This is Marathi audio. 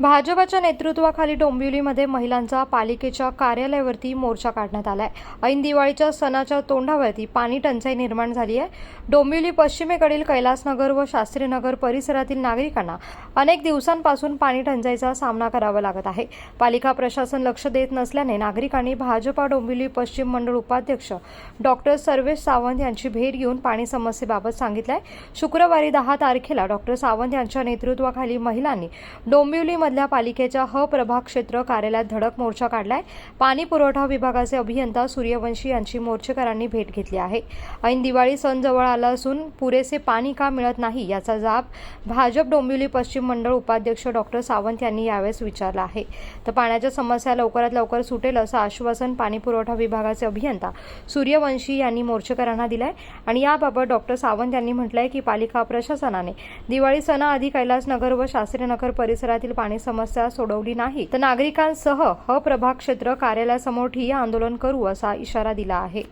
भाजपच्या नेतृत्वाखाली डोंबिवलीमध्ये महिलांचा पालिकेच्या कार्यालयावरती मोर्चा काढण्यात आलाय. ऐन दिवाळीच्या सणाच्या तोंडावरती पाणी टंचाई निर्माण झाली आहे. डोंबिवली पश्चिमेकडील कैलासनगर व शास्त्रीनगर परिसरातील नागरिकांना अनेक दिवसांपासून पाणी टंचाईचा सामना करावा लागत आहे. पालिका प्रशासन लक्ष देत नसल्याने नागरिकांनी भाजपा डोंबिवली पश्चिम मंडळ उपाध्यक्ष डॉक्टर सर्वेश सावंत यांची भेट घेऊन पाणी समस्येबाबत सांगितलंय. शुक्रवारी दहा तारखेला डॉक्टर सावंत यांच्या नेतृत्वाखाली महिलांनी डोंबिवली मधल्या पालिकेच्या ह प्रभाग क्षेत्र कार्यालयात धडक मोर्चा काढलाय. पाणी पुरवठा विभागाचे अभियंता सूर्यवंशी यांची मोर्चेकरांनी भेट घेतली आहे. ऐन दिवाळी सण जवळ आला असून पुरेसे पाणी का मिळत नाही याचा जाब भाजप डोंबिवली पश्चिम मंडळ उपाध्यक्ष डॉक्टर सावंत यांनी यावेळेस विचारला आहे. तर पाण्याच्या समस्या लवकरात लवकर सुटेल असं आश्वासन पाणी पुरवठा विभागाचे अभियंता सूर्यवंशी यांनी मोर्चेकरांना दिलाय आणि याबाबत डॉक्टर सावंत यांनी म्हटलंय की पालिका प्रशासनाने दिवाळी सणाआधी कैलासनगर व शास्त्रीनगर परिसरातील पाणी समस्या सोडवली नाही तर नागरिकांसह ह प्रभाग क्षेत्र कार्यालयासमोर ठिय्या आंदोलन करू असा इशारा दिला आहे.